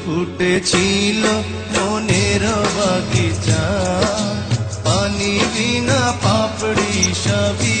ফুটেছিল মনের বাগিচা। পানি বিনা পাপড়ি সবই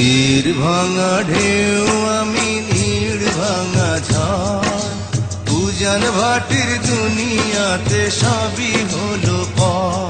তীর ভাঙা ঢেউ আমি নীড় ভাঙা ঝড়। পূজন ভাটির দুনিয়াতে সবই হলো পর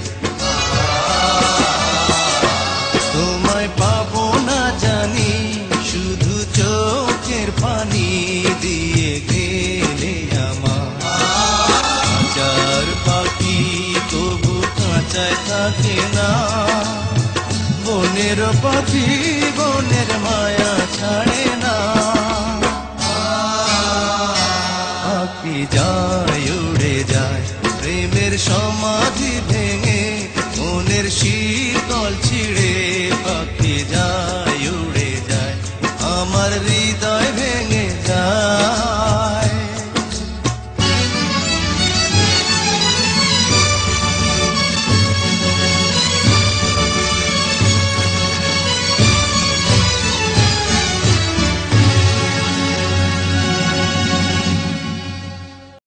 থাকে না। বনের পাখি